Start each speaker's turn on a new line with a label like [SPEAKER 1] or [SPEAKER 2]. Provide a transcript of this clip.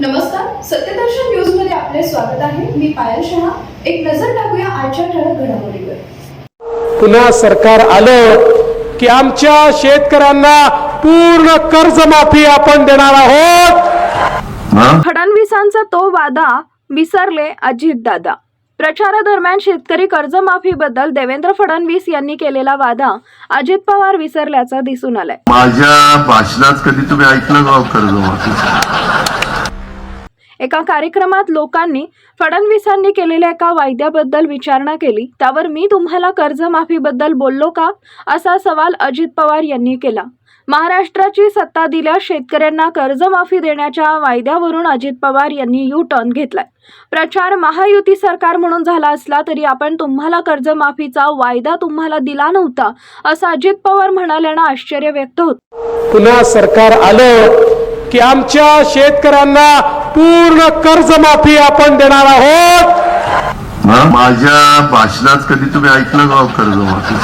[SPEAKER 1] नमस्कार सत्यदर्शन न्यूजमध्ये आपले स्वागत आहे. मी पायल शहा. एक नजर टाकूया आजच्या ठळक घडामोडीवर.
[SPEAKER 2] पुन्हा सरकार आलं की आमच्या शेतकऱ्यांना पूर्ण कर्जमाफी आपण देणार आहोत.
[SPEAKER 3] फडणवीसांचा तो वादा विसरले अजितदादा. प्रचारादरम्यान शेतकरी कर्जमाफीबद्दल देवेंद्र फडणवीस यांनी केलेला वादा अजित पवार विसरल्याचं दिसून आलंय.
[SPEAKER 4] माझ्या भाषणात कधी तुम्ही ऐकलं का हो कर्जमाफी?
[SPEAKER 3] एका कार्यक्रमात लोकांनी फडणवीसांनी केलेल्या एका वायद्याबद्दल विचारणा केली. त्यावर मी तुम्हाला कर्जमाफीबद्दल बोललो का? असा सवाल अजित पवार यांनी केला. महाराष्ट्राची सत्ता दिल्या शेतकऱ्यांना कर्जमाफी देण्याच्या वायद्यावरून अजित पवार यांनी यू टर्न घेतलाय. प्रचार महायुती सरकार म्हणून झाला असला तरी आपण तुम्हाला कर्जमाफीचा वायदा तुम्हाला दिला नव्हता असं अजित पवार म्हणाल्यानं आश्चर्य व्यक्त होत.
[SPEAKER 2] पुन्हा सरकार आलं की आमच्या शेतकऱ्यांना पूर्ण कर्जमाफी आपण देणार आहोत.
[SPEAKER 4] माझ्या भाषणात कधी तुम्ही ऐकलं का हो कर्जमाफी?